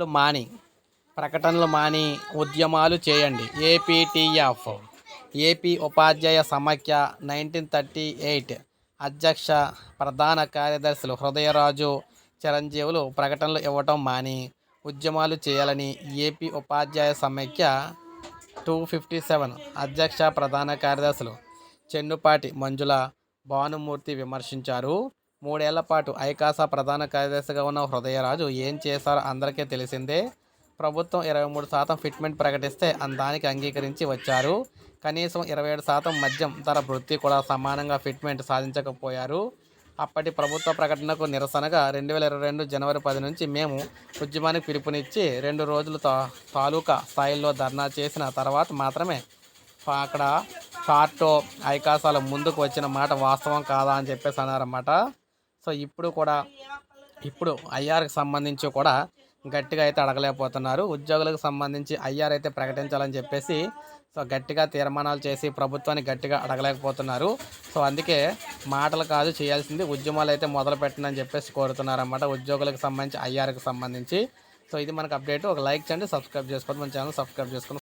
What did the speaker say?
ప్రకటనలు మాని ప్రకటనలు మాని ఉద్యమాలు చేయండి. ఏపీటీఎఫ్ ఏపీ ఉపాధ్యాయ సమాఖ్య నైన్టీన్ థర్టీ ఎయిట్ అధ్యక్ష ప్రధాన కార్యదర్శులు హృదయరాజు చిరంజీవులు ప్రకటనలు ఇవ్వటం మాని ఉద్యమాలు చేయాలని ఏపీ ఉపాధ్యాయ సమైక్య టూ ఫిఫ్టీ సెవెన్ అధ్యక్ష ప్రధాన కార్యదర్శులు చెన్నుపాటి మంజుల భానుమూర్తి విమర్శించారు. మూడేళ్ళ పాటు ఐకాసా ప్రధాన కార్యదర్శిగా ఉన్న హృదయరాజు ఏం చేశారో అందరికీ తెలిసిందే. ప్రభుత్వం ఇరవై మూడు శాతం ఫిట్మెంట్ ప్రకటిస్తే అందానికి అంగీకరించి వచ్చారు. కనీసం ఇరవై ఏడు శాతం మద్యం ధర వృత్తి కూడా సమానంగా ఫిట్మెంట్ సాధించకపోయారు. అప్పటి ప్రభుత్వ ప్రకటనకు నిరసనగా రెండు వేల ఇరవై రెండు జనవరి పది నుంచి మేము ఉద్యమానికి పిలుపునిచ్చి రెండు రోజులు తా తాలూకా స్థాయిలో ధర్నా చేసిన తర్వాత మాత్రమే అక్కడ కార్టో ఐకాసాల ముందుకు వచ్చిన మాట వాస్తవం కాదా అని చెప్పేసి అన్నారన్నమాట. సో ఇప్పుడు కూడా ఇప్పుడు ఐఆర్కి సంబంధించి కూడా గట్టిగా అయితే అడగలేకపోతున్నారు. ఉద్యోగులకు సంబంధించి ఐఆర్ అయితే ప్రకటించాలని చెప్పేసి సో గట్టిగా తీర్మానాలు చేసి ప్రభుత్వాన్ని గట్టిగా అడగలేకపోతున్నారు. సో అందుకే మాటలు కాదు చేయాల్సింది ఉద్యమాలు అయితే మొదలు పెట్టండి చెప్పేసి కోరుతున్నారన్నమాట ఉద్యోగులకు సంబంధించి ఐఆర్కి సంబంధించి. సో ఇది మనకు అప్డేట్. ఒక లైక్ చేయండి సబ్స్క్రైబ్ చేసుకోండి మన ఛానల్ సబ్స్క్రైబ్ చేసుకుని